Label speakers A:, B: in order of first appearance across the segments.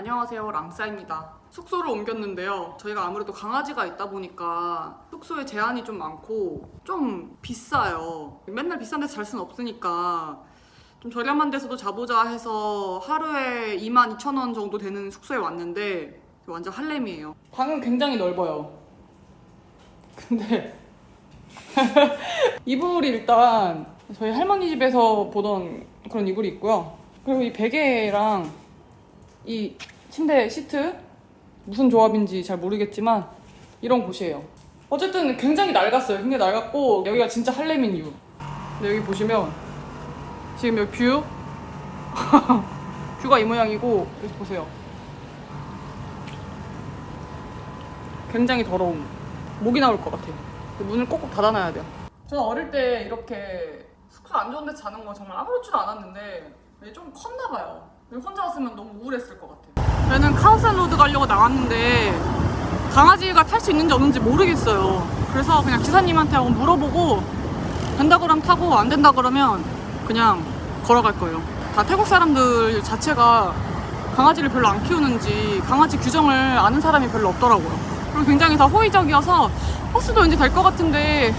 A: 안녕하세요 랑싸입니다. 숙소를 옮겼는데요. 저희가 아무래도 강아지가 있다 보니까 숙소에 제한이 좀 많고 좀 비싸요. 맨날 비싼 데서 잘 수는 없으니까 좀 저렴한 데서도 자보자 해서 하루에 22,000원 정도 되는 숙소에 왔는데 완전 할렘이에요. 방은 굉장히 넓어요. 근데 이불이 일단 저희 할머니 집에서 보던 그런 이불이 있고요. 그리고 이 베개랑 이 침대 시트 무슨 조합인지 잘 모르겠지만 이런 곳이에요. 어쨌든 굉장히 낡았어요. 굉장히 낡았고 여기가 진짜 할렘인 이유. 근데 여기 보시면 지금 여기 뷰 뷰가 이 모양이고 여기 보세요. 굉장히 더러움. 목이 나올 것 같아요. 문을 꼭꼭 닫아놔야 돼요. 저는 어릴 때 이렇게 숙소 안 좋은 데서 자는 거 정말 아무렇지도 않았는데 좀 컸나 봐요. 혼자 왔으면 너무 우울했을 것 같아요. 저희는 카우산 로드 가려고 나왔는데 강아지가 탈 수 있는지 없는지 모르겠어요. 그래서 그냥 기사님한테 한번 물어보고 된다 그러면 타고 안 된다 그러면 그냥 걸어갈 거예요. 다 태국 사람들 자체가 강아지를 별로 안 키우는지 강아지 규정을 아는 사람이 별로 없더라고요. 그리고 굉장히 다 호의적이어서 버스도 왠지 될 것 같은데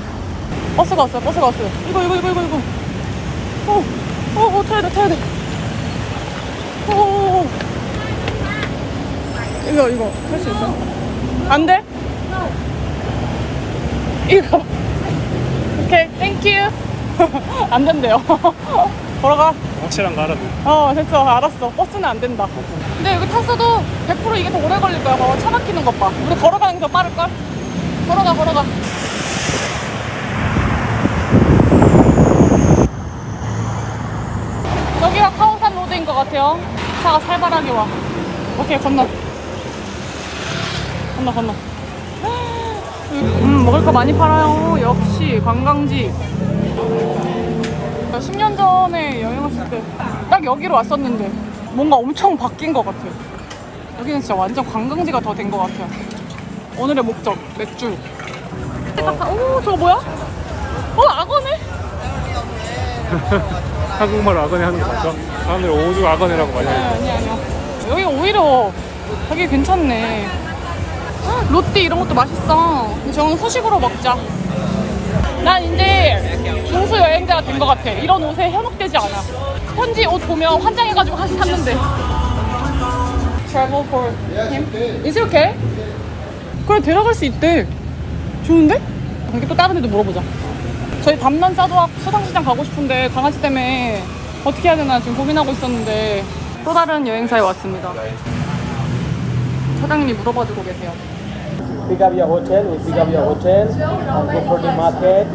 A: 버스가 왔어요. 버스가 왔어요. 이거 이거 이거 이거 이거. 어, 어, 어 타야 돼 타야 돼. 오, 오, 오. 이거 이거. 할 수 있어? 안 돼? 이거. 오케이 땡큐 안 된대요. 걸어가.
B: 확실한 거 알아도
A: 어 됐어. 알았어. 버스는 안 된다. 근데 여기 탔어도 100% 이게 더 오래 걸릴 거야. 봐봐. 차 막히는 것봐. 우리 걸어가는 게 더 빠를걸? 걸어가 걸어가. 여기가 카오산 로드인 것 같아요. 차가 살벌하게 와. 오케이 건너 건너 건너 음 먹을 거 많이 팔아요. 역시 관광지. 10년 전에 여행 왔을 때 딱 여기로 왔었는데 뭔가 엄청 바뀐 것 같아요. 여기는 진짜 완전 관광지가 더 된 것 같아요. 오늘의 목적 맥주. 오 저거 뭐야? 어 악어네?
B: 한국말 악어네 하는 거 맞죠? 사람들이 오죽 악어네라고 많이
A: 아니
B: 하죠
A: 아니 아니요. 여기 오히려 되게 괜찮네. 헉, 롯데 이런 것도 맛있어 저는 후식으로 먹자 난 이제 중수 여행자가 된 것 같아 이런 옷에 현혹되지 않아 현지 옷 보면 환장해가지고 하시 샀는데 Travel for him? Is it okay? 그래 데려갈 수 있대 좋은데? 이렇게 또 다른 데도 물어보자 저희 담난 사도학 수상시장 가고 싶은데 강아지 때문에 어떻게 해야 되나 지금 고민하고 있었는데 또 다른 여행사에 왔습니다. 사장님이 물어봐주고 계세요.
C: Pick up your hotel, we pick up your hotel, and go for the market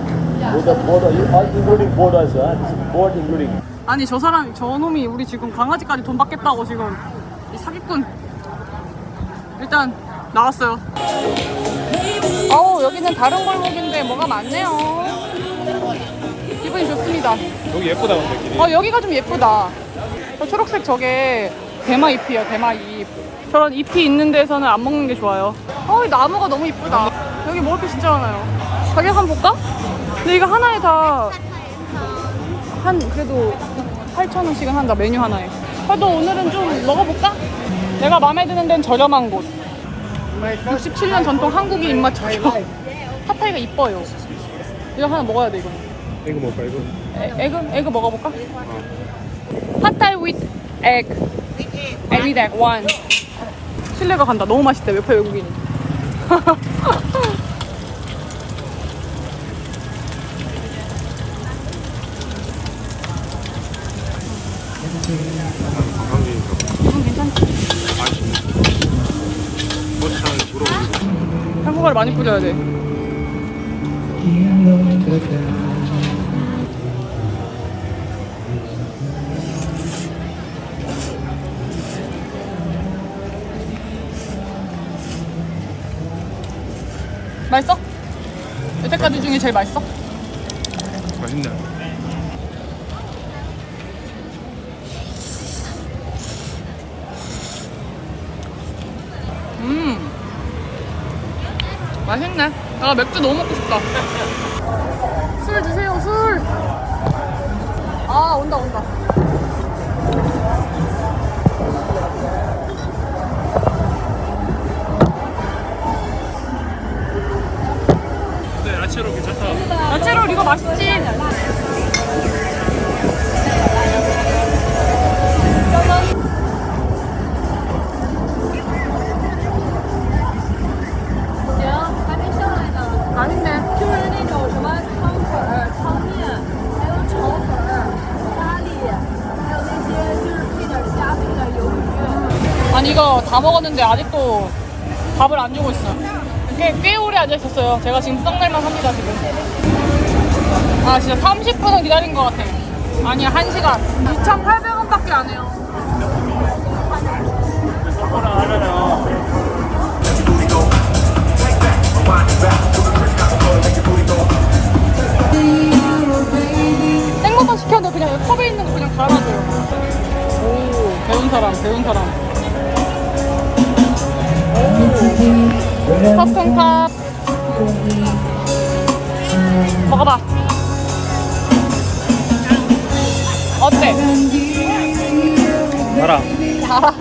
C: with the board, all including board also, huh? board including.
A: 아니 저 사람 저 놈이 우리 지금 강아지까지 돈 받겠다고 지금 이 사기꾼 일단 나왔어요. 아우 여기는 다른 골목인데 뭐가 많네요. 기분이 좋습니다.
B: 여기 예쁘다 근데 길이
A: 어 여기가 좀 예쁘다. 저 초록색 저게 대마 잎이에요 대마 잎. 저런 잎이 있는 데서는 안 먹는 게 좋아요. 어, 이 나무가 너무 이쁘다. 여기 먹을 게 진짜 많아요. 가격 한번 볼까? 근데 이거 하나에 다 한 그래도 8,000원씩은 한다 메뉴 하나에. 그래도 오늘은 좀 먹어볼까? 내가 마음에 드는 데는 저렴한 곳. 67년 전통 한국인 입맛 저렴. 핫타이가 이뻐요. 이거 하나 먹어야 돼 이거는.
B: 이거 뭘까 이거?
A: 에, 에그 에그 먹어볼까? 핫타이 with egg. Egg with egg one. 신뢰가 간다. 너무 맛있대. 옆에 외국인이. 괜찮지?
B: 물어보고
A: 한국어를 많이 뿌려야 돼. 맛있어? 여태까지 중에 제일 맛있어?
B: 맛있네.
A: 음. 맛있네. 아 맥주 너무 먹고 싶다. 술 주세요 술 아 온다 온다 헐 이거
D: 맛있지
A: 아니 이거 다 먹었는데 아직도 밥을 안 주고 있어요. 꽤, 꽤 오래 앉아 있었어요. 제가 지금 썩날만 합니다 지금. 아 진짜 30분은 기다린 것 같아. 아니야 1시간. 2,800원밖에 안 해요. 생것만 시켰는데 그냥 컵에 있는 거 그냥 갈아줘요. 오 배운 사람 배운 사람. 오 커튼컵 먹어봐. 어때?
B: 달아.
A: 달아.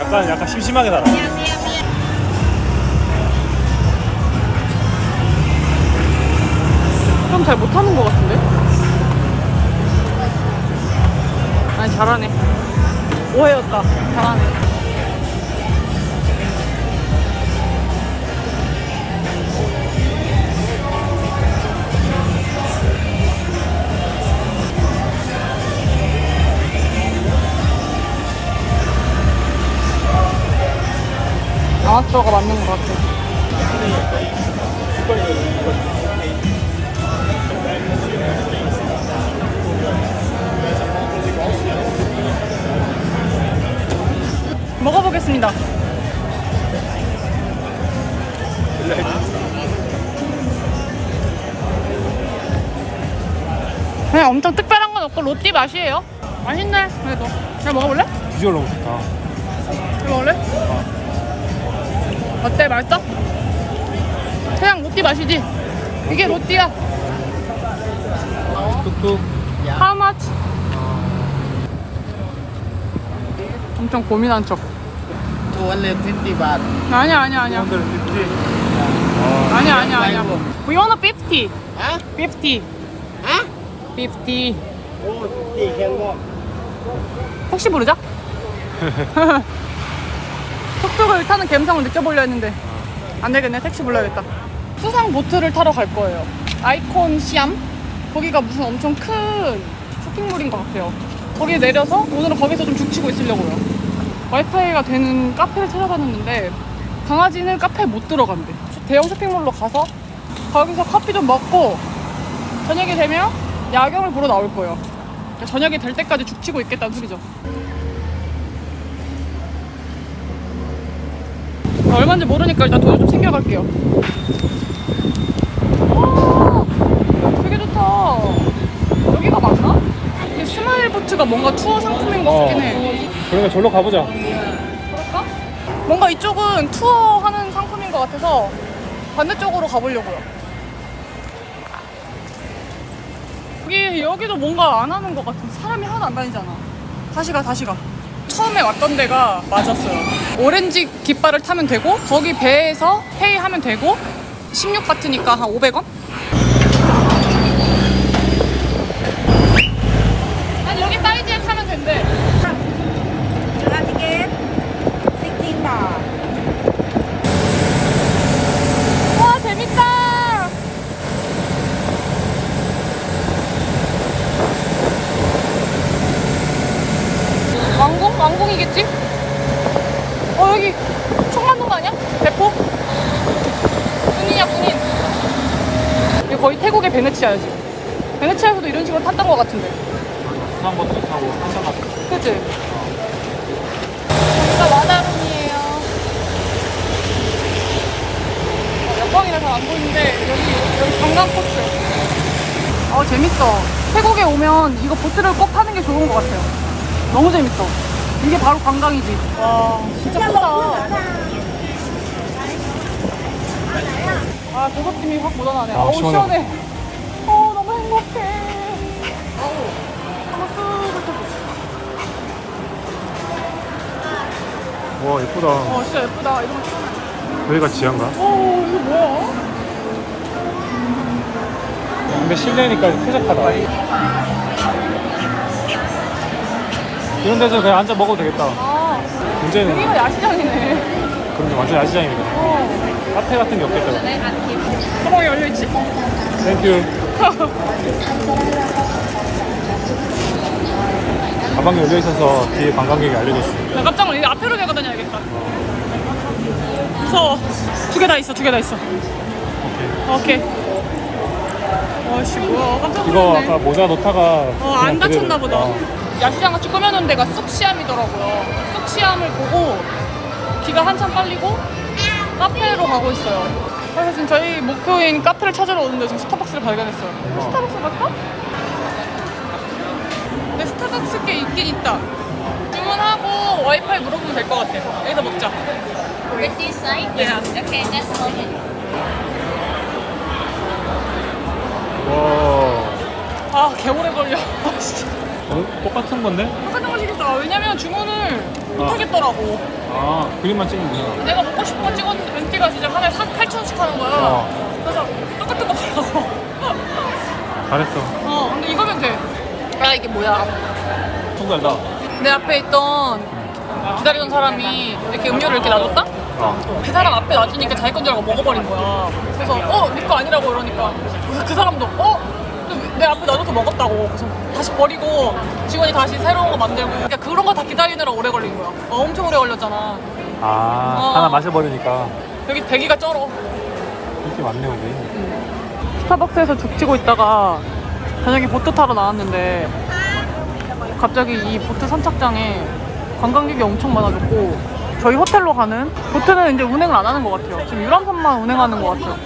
B: 약간 약간 심심하게 달아.
A: 좀 잘 못하는 것 같은데? 아니 잘하네. 오해였다. 잘하네. 아마추어가 맞는 것 같아. 먹어보겠습니다. 그냥 엄청 특별한 건 없고 로띠 맛이에요. 맛있네. 그래도. 잘 먹어볼래?
B: 비주얼 너무 좋다.
A: 잘 먹을래? 어때? 맛있어? 그냥 로띠 맛이지. 이게 로띠야.
B: 뚝뚝.
A: How much? 엄청 고민한 척.
E: 250 baht.
A: 아니야 아니야 아니야.
B: 사람들은 이제
A: 아니야 아니야 아니야. We want a 50.
E: Huh?
A: 50.
E: Huh?
A: 50.
E: Oh, 50 can walk.
A: 택시 부르자. Tuk-tuk을 타는 감성을 느껴보려 했는데 안 되겠네. 택시 불러야겠다. 수상 보트를 타러 갈 거예요. 아이콘 시암? 거기가 무슨 엄청 큰 쇼핑몰인 것 같아요. 거기에 내려서 오늘은 거기서 좀 죽치고 있으려고요. 와이파이가 되는 카페를 찾아봤는데 강아지는 카페에 못 들어간대. 대형 쇼핑몰로 가서 거기서 커피 좀 먹고 저녁이 되면 야경을 보러 나올 거예요. 그러니까 저녁이 될 때까지 죽치고 있겠다는 소리죠. 얼마인지 모르니까 일단 돈을 좀 챙겨갈게요. 와, 되게 좋다. 여기가 맞나? 이 스마일 보트가 뭔가 투어 상품인 것 같긴 해.
B: 그러니까 절로 가보자.
A: 그럴까? 뭔가 이쪽은 투어 하는 상품인 것 같아서 반대쪽으로 가보려고요. 여기, 여기도 뭔가 안 하는 것 같은 사람이 하나도 안 다니잖아. 다시 가, 다시 가. 처음에 왔던 데가 맞았어요. 오렌지 깃발을 타면 되고, 거기 배에서 페이하면 되고, 16바트니까 한 500원? 아니, 여기 사이즈에 타면 된대.
D: Là ticket 16 baht.
A: 와 재밌다. 왕궁? 왕궁이겠지? 어 여기 총 맞는 거 아니야? 대포? 군인이야 군인. 이거 거의 지금. 베네치아에서도 이런 식으로 탔던 것 같은데.
B: 부산 버스 타고 한참 갔어.
A: 그치? 여기가 와다룸이에요. 어, 역광이라 잘 안 보이는데 여기 여기 관광 코스. 어 재밌어. 태국에 오면 이거 보트를 꼭 타는 게 좋은 것 같아요. 너무 재밌어. 이게 바로 관광이지. 와 진짜 크다. 아 고급짐이 확 묻어나네.
B: 아,
A: 어우
B: 시원해.
A: 시원해. 어. 어우 한번 쓱 훑어줘.
B: 와 예쁘다.
A: 어 진짜 예쁘다 이런 거 시원해
B: 여기가 지하인가?
A: 오 이거 뭐야?
B: 근데 실내니까 쾌적하다. 이런 데서 그냥 앉아 먹어도 되겠다.
A: 아,
B: 문제는
A: 여기가 야시장이네.
B: 그런데 완전 야시장이거든.
A: 어.
B: 카페 같은 게 없겠다.
A: 가방이 열려있지?
B: 땡큐. 가방이 열려 있어서 뒤에 관광객이 알려줬어.
A: 나 깜짝 놀래. 앞에로 내가 다녀야겠다. 무서워. 두 개 다 있어, 두 개 다 있어. 오케이. 와씨, 뭐야. 깜짝
B: 이거
A: 놀랐네.
B: 아까 모자 놓다가
A: 어, 안
B: 그냥
A: 다쳤나
B: 그대로-
A: 보다.
B: 어.
A: 야시장 같이 꾸며놓은 데가 쑥시암이더라고요. 쑥시암을 보고 기가 한참 빨리고 카페로 가고 있어요. 그래서 지금 저희 목표인 카페를 찾으러 오는데 지금 스타벅스를 발견했어요. 스타벅스 갈까? 근데 스타벅스 게 있긴 있다. 주문하고 와이파이 물어보면 될 것 같아. 여기서 먹자.
D: With this side?
A: Yeah.
D: Okay, just a moment.
B: 와.
A: 아, 개오래 걸려. 아, 진짜.
B: 어? 똑같은 건데?
A: 똑같은 거 시켰어. 왜냐면 주문을 못 하겠더라고.
B: 아 그림만 찍는구나.
A: 내가 먹고 싶은 거 찍었는데 벤티가 진짜 하나에 8,000원씩 하는 거야.
B: 어.
A: 그래서 똑같은 거 달라고.
B: 잘했어.
A: 어, 근데 이거면 돼. 아, 이게 뭐야.
B: 통달다.
A: 내 앞에 있던 기다리던 사람이 이렇게 음료를 이렇게 놔줬다?
B: 어.
A: 그 사람 앞에 놔주니까 자기 건 줄 알고 먹어버린 거야. 그래서, 어, 네 거 아니라고 이러니까. 그래서 그 사람도, 어? 내 앞에 놔줘서 먹었다고. 그래서 다시 버리고 직원이 다시 새로운 거 만들고. 그러니까 그런 거 다 기다리느라 오래 걸린 거야. 어, 엄청 오래 걸렸잖아.
B: 아
A: 어.
B: 하나 마셔버리니까
A: 여기 대기가 쩔어.
B: 이렇게 많네 여기.
A: 스타벅스에서 죽치고 있다가 저녁에 보트 타러 나왔는데 갑자기 이 보트 선착장에 관광객이 엄청 많아졌고 저희 호텔로 가는 보트는 이제 운행을 안 하는 것 같아요. 지금 유람선만 운행하는 것 같아요.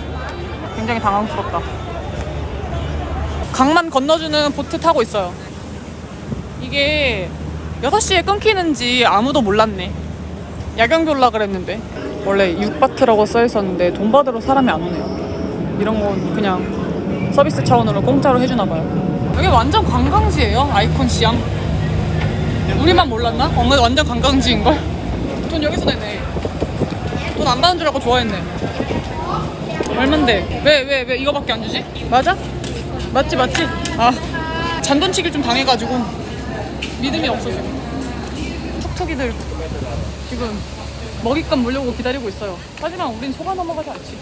A: 굉장히 당황스럽다. 강만 건너주는 보트 타고 있어요. 이게 6시에 끊기는지 아무도 몰랐네. 야경비 올라 그랬는데 원래 6바트라고 써 있었는데 돈 받으러 사람이 안 오네요. 이런 건 그냥 서비스 차원으로 공짜로 해주나 봐요. 여기 완전 관광지예요. 아이콘 시장. 우리만 몰랐나? 어, 완전 관광지인 걸. 돈 여기서 내네. 돈 안 받는 줄 알고 좋아했네. 얼만데? 왜 왜 왜 이거밖에 안 주지? 맞아? 맞지 맞지? 아 잔돈치기를 좀 당해가지고 믿음이 없어 지금. 툭툭이들 지금 먹잇감 물려고 기다리고 있어요. 하지만 우린 속아 넘어가지 않지.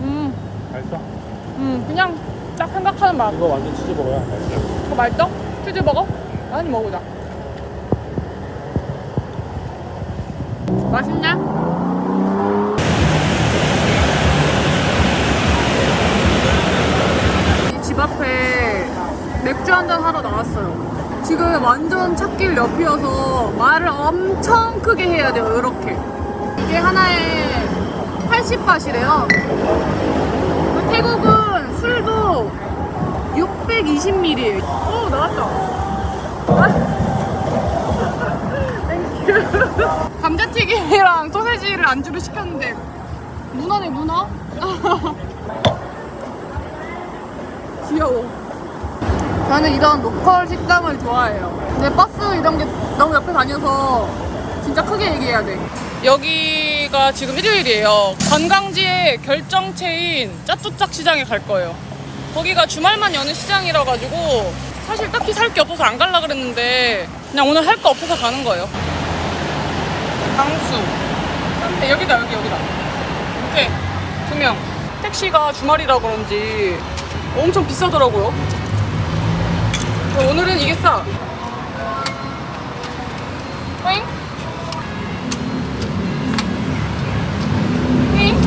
A: 음.
B: 맛있어?
A: 음 그냥 딱 생각하는 맛
B: 이거 완전 치즈버거야. 맛있어.
A: 그거 맛있어? 치즈버거? 많이 먹어보자 맛있냐? 이 집 앞에 맥주 한잔 하러 나왔어요 지금 완전 찾길 옆이어서 말을 엄청 크게 해야 돼요 이렇게 이게 하나에 80바시래요 태국은 술도 620ml. 오, 나왔다. 땡큐. 감자튀김이랑 소세지를 안주로 시켰는데 문어네 문어? 귀여워. 저는 이런 로컬 식감을 좋아해요. 근데 버스 이런 게 너무 옆에 다녀서 진짜 크게 얘기해야 돼. 여기가 지금 일요일이에요. 관광지의 결정체인 짜뚜짝 시장에 갈 거예요. 거기가 주말만 여는 시장이라 가지고 사실 딱히 살 게 없어서 안 갈라 그랬는데 그냥 오늘 할 거 없어서 가는 거예요. 강수. 네, 여기다 여기 여기다. 이렇게 두 명. 택시가 주말이라 그런지 엄청 비싸더라고요. 오늘은 이게 싸. 호잉? 호잉?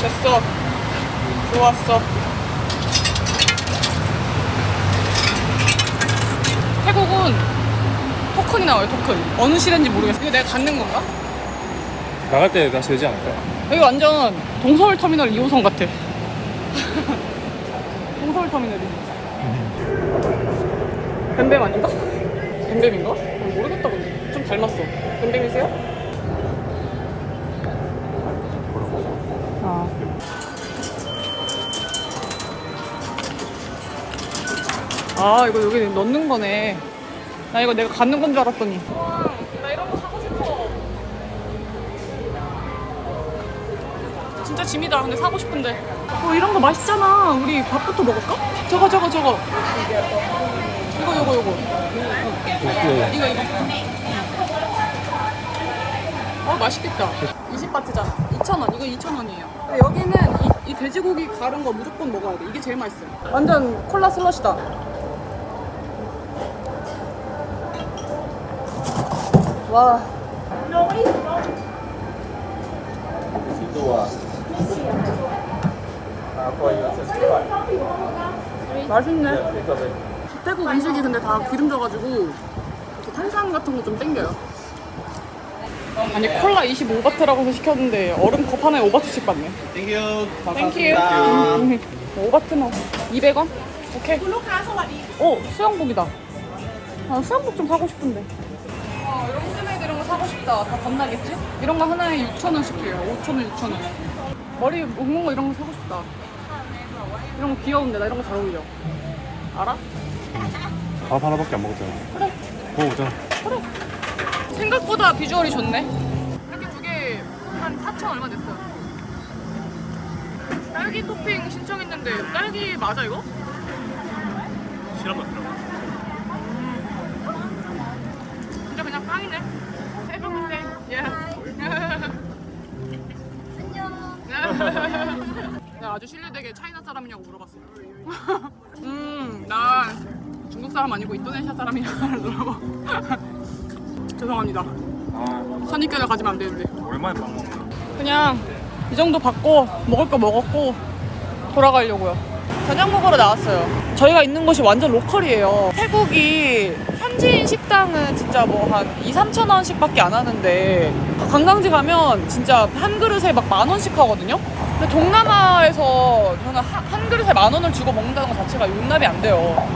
A: 됐어. 좋았어. 태국은 토큰이 나와요, 토큰. 어느 시대인지 모르겠어. 이거 내가 갖는 건가?
B: 나갈 때 다시 되지 않을까?
A: 여기 완전 동서울 터미널 2호선 같아. 동서울 터미널이. 뱀뱀 아닌가? 뱀뱀인가? 모르겠다 근데. 좀 닮았어. 뱀뱀이세요? 아. 아 이거 여기 넣는 거네. 나 이거 내가 갖는 건 줄 알았더니. 와, 나 이런 거 사고 싶어. 진짜 짐이다. 근데 사고 싶은데. 어 이런 거 맛있잖아. 우리 밥부터 먹을까? 저거 저거 저거. 이거 이거 이거. 이거 이거. 어 맛있겠다. 20바트잖아. 2,000원. 이거 2,000원이에요. 여기는 이, 이 돼지고기 가른 거 무조건 먹어야 돼. 이게 제일 맛있어요. 완전 콜라 슬러시다. 와. 맛있네. 태국 음식이 근데 다 기름져가지고 탄산 같은 거 좀 땡겨요. 아니 콜라 25바트라고 해서 시켰는데 얼음 컵 하나에 5바트씩 받네.
E: 땡큐.
A: 땡큐. 5바트는 200원? 오케이. 오 수영복이다. 아 수영복 좀 사고 싶은데. 아 이런 홈메이드 이런 거 사고 싶다. 다 겁나겠지? 이런 거 하나에 6천 원씩 해요. 5천 원, 6천 원. 머리 묶는 거 이런 거 사고 싶다. 이런 거 귀여운데 나 이런 거 잘 어울려. 알아?
B: 밥 하나밖에 안 먹었잖아.
A: 그래.
B: 먹어보자.
A: 생각보다 비주얼이 좋네. 이렇게 두 개 한 4천 얼마 됐어요. 딸기 토핑 신청했는데 딸기 맞아 이거?
B: 실험 같더라고.
A: 진짜 그냥 빵이네. 해병대. 예. 내가 아주 신뢰되게 차이나 사람이냐고 물어봤어요. 음, 난 중국 사람 아니고 인도네시아 사람이냐고 물어봐. 죄송합니다.
B: 아,
A: 선입견을 가지면 안 되는데.
B: 오랜만에 밥 먹네.
A: 그냥 이 정도 받고 먹을 거 먹었고 돌아가려고요. 저녁 먹으러 나왔어요. 저희가 있는 곳이 완전 로컬이에요. 태국이 현지인 식당은 진짜 뭐 한 2, 3천 원씩밖에 안 하는데 관광지 가면 진짜 한 그릇에 막 만 원씩 하거든요. 근데 동남아에서 저는 한, 한 그릇에 만 원을 주고 먹는다는 것 자체가 용납이 안 돼요.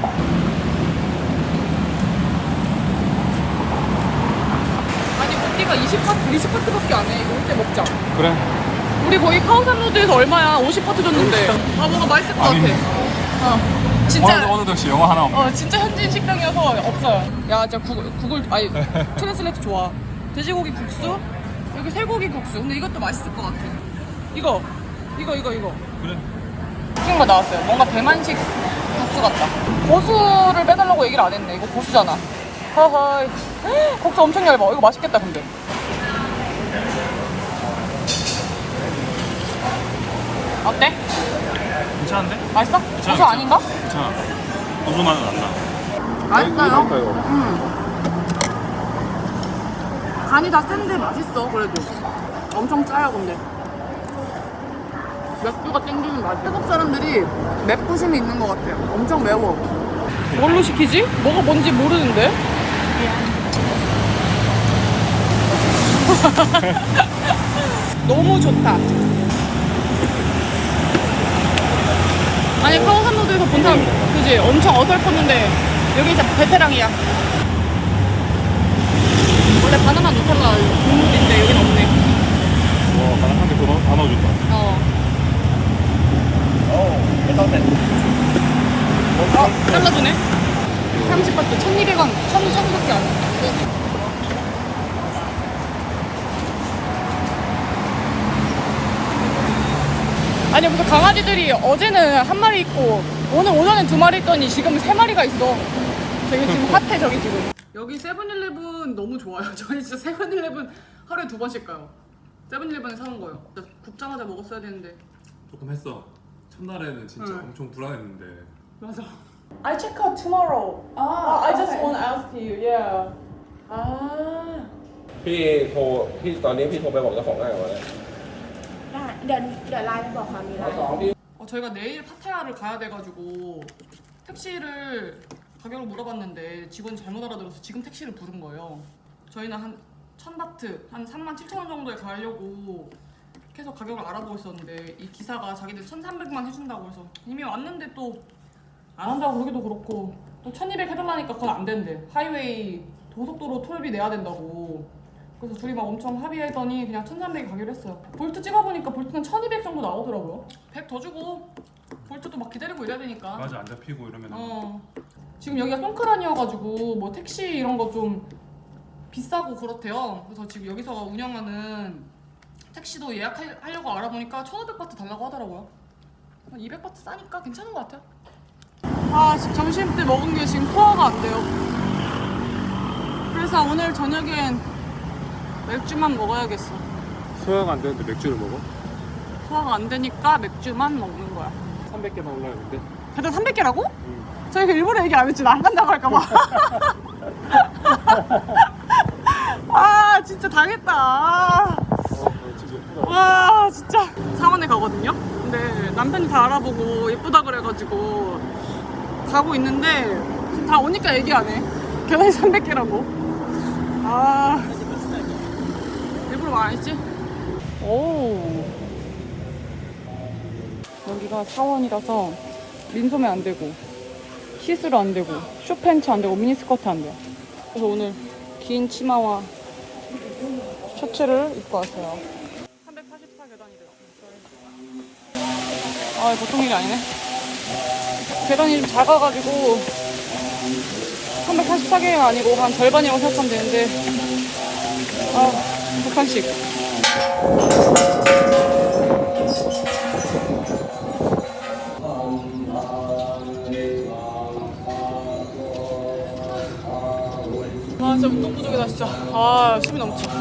A: 아니 우리가 20파트, 20파트밖에 안 해. 이거 올때 먹자.
B: 그래.
A: 우리 거기 카오산 로드에서 얼마야? 50파트 줬는데. 아, 뭔가 맛있을 것 같아.
B: 아니.
A: 어. 진짜.
B: 오늘도 역시 영어 하나 없네.
A: 어, 진짜 현지인 식당이어서 없어요. 야, 진짜 구글, 구글 아니, 트랜슬레이트 좋아. 돼지고기 국수, 여기 쇠고기 국수. 근데 이것도 맛있을 것 같아. 이거, 이거, 이거, 이거.
B: 그래.
A: 시킨 거 나왔어요. 뭔가 대만식 국수 같다. 고수를 빼달라고 얘기를 안 했네. 이거 고수잖아. 하하이. 국수 엄청 얇아. 이거 맛있겠다, 근데. 어때?
B: 괜찮은데?
A: 맛있어?
B: 괜찮아,
A: 고수 아닌가?
B: 괜찮아. 고수 맛은 안 나.
A: 맛있어요.
B: 이거.
A: 음. 간이 다 센데 맛있어 그래도 엄청 짜요 근데 맥주가 땡기는 맛이야 태국 사람들이 맵부심이 있는 것 같아요. 엄청 매워. 뭘로 시키지? 뭐가 뭔지 모르는데? 너무 좋다. 아니 카오산로드에서 본 사람 그지? 엄청 어설펐는데 여기 진짜 베테랑이야. 원래 바나나 누텔라 국물인데 여긴 없네.
B: 와, 나랑 한개 더, 넣- 다 넣어준다.
A: 어.
E: 어, 괜찮네.
A: 어, 잘라주네. 30바트 1,200원, 1,000밖에 안 해. 아니 무슨 강아지들이 어제는 한 마리 있고 오늘 오전엔 두 마리 있더니 지금 세 마리가 있어. 저기 지금 핫해 저기 지금. 여기 세븐일레븐 너무 좋아요. 저희 진짜 세븐일레븐 하루에 두 번씩 가요. 세븐일레븐에 사온 거예요. 진짜 굽자마자 먹었어야 되는데.
B: 조금 했어. 첫날에는 진짜
A: 응.
B: 엄청 불안했는데.
A: 맞아. I check out tomorrow. Ah, I just want to ask you. Yeah. 아.
C: พี่โทรพี่ตอนนี้พี่โทรไปบอกเจ้าของได้ก่อนเลย
D: ได้เดี๋ยวเดี๋ยวไลน์ไปบอกความมีไล
C: เอา
D: น์
C: สองที่
A: 어, 저희가 내일 파타야를 가야 돼가지고 택시를 가격을 물어봤는데 직원이 잘못 알아들어서 지금 택시를 부른 거예요. 저희는 한 1000바트, 한 3만 7천 원 정도에 가려고 계속 가격을 알아보고 있었는데 이 기사가 자기들 1300만 해준다고 해서 이미 왔는데 또 안 한다고 그러기도 그렇고 또 1200 해달라니까 그건 안 된대. 하이웨이 고속도로 톨비 내야 된다고. 그래서 둘이 막 엄청 합의했더니 그냥 1300에 가기로 했어요. 볼트 찍어보니까 볼트는 1200 정도 나오더라고요. 100 더 주고 볼트도 막 기다리고 이래야 되니까.
B: 맞아, 안 잡히고 이러면.
A: 어. 지금 여기가 송크란이어가지고 뭐 택시 이런 거 좀 비싸고 그렇대요. 그래서 지금 여기서 운영하는 택시도 예약하려고 알아보니까 1,500바트 달라고 하더라고요. 200바트 싸니까 괜찮은 것 같아요. 아 지금 점심 때 먹은 게 지금 소화가 안 돼요. 그래서 오늘 저녁엔 맥주만 먹어야겠어.
B: 소화가 안 되는데 맥주를 먹어?
A: 소화가 안 되니까 맥주만 먹는 거야.
B: 300개만 올라가는데.
A: 다들 300개라고?
B: 응.
A: 저희가 일부러 얘기 안 했지. 나안 간다고 할까봐. 아, 진짜
B: 당했다.
A: 와, 진짜. 상원에 가거든요? 근데 남편이 다 알아보고 예쁘다 그래가지고 가고 있는데 지금 다 오니까 얘기 안 해. 계단이 300개라고. 아. 일부러 말 안 했지? 오. 여기가 사원이라서 민소매 안 되고 시스루 안 되고 쇼팬츠 안 되고 미니스커트 안 돼요. 그래서 오늘 긴 치마와 셔츠를 입고 왔어요. 384 계단이래요. 아 보통 일이 아니네. 계단이 좀 작아가지고 384개가 아니고 한 절반이라고 생각하면 되는데 아 북한식. 아 진짜 운동 부족이다 진짜 아 숨이 넘쳐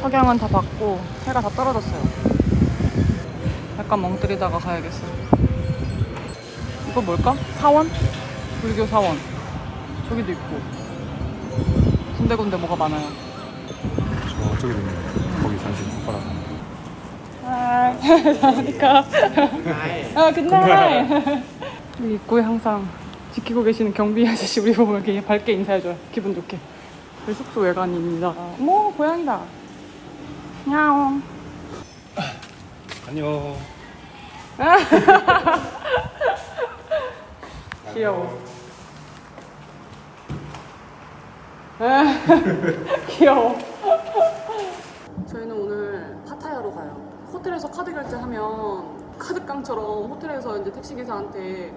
A: 석양은 다 받고 해가 다 떨어졌어요. 약간 멍 때리다가 가야겠어. 이거 뭘까? 사원? 불교 사원. 저기도 있고. 군데군데 뭐가 많아요.
B: 어, 저기 있네. 거기 잠시 봐라.
A: 하이 사와디카 아 굿나잇 여기 입구에 항상 지키고 계시는 경비 아저씨 우리 보면 이렇게 밝게 인사해줘요. 기분 좋게. 저희 숙소 외관입니다. 어머 고양이다 야옹.
B: 안녕.
A: 귀여워. 귀여워. 저희는 오늘 파타야로 가요. 호텔에서 카드 결제하면 카드깡처럼 호텔에서 이제 택시기사한테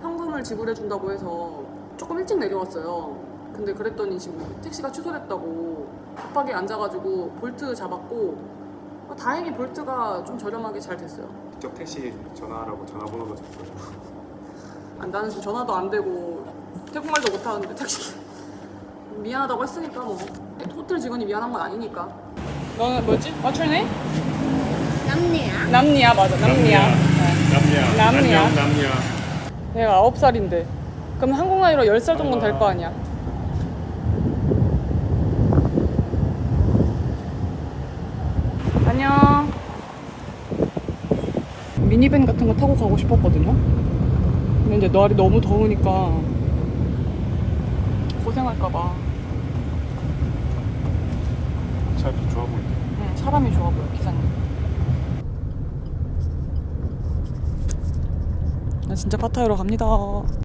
A: 현금을 지불해 준다고 해서 조금 일찍 내려왔어요 근데 그랬더니 지금 택시가 취소됐다고 급하게 앉아가지고 볼트 잡았고 어, 다행히 볼트가 좀 저렴하게 잘 됐어요
B: 직접 택시 전화하라고 전화번호도 줬어요.
A: 아, 나는 지금 전화도 안 되고 태국말도 못 하는데 택시 미안하다고 했으니까 뭐 호텔 직원이 미안한 건 아니니까 너는 뭐지? What's your name?
D: 남녀.
A: 남니야 맞아 남니야
B: 남이야.
A: 남이야.
B: 안녕, 남이야.
A: 내가 아홉 살인데 그럼 한국 나이로 10살 정도 는 될 거 아니야 안녕. 미니밴 같은 거 타고 가고 싶었거든요. 근데 날이 너무 더우니까 고생할까봐.
B: 차도 좋아 보이네.
A: 응, 사람이 좋아 보여 기사님. 나 진짜 파타야로 갑니다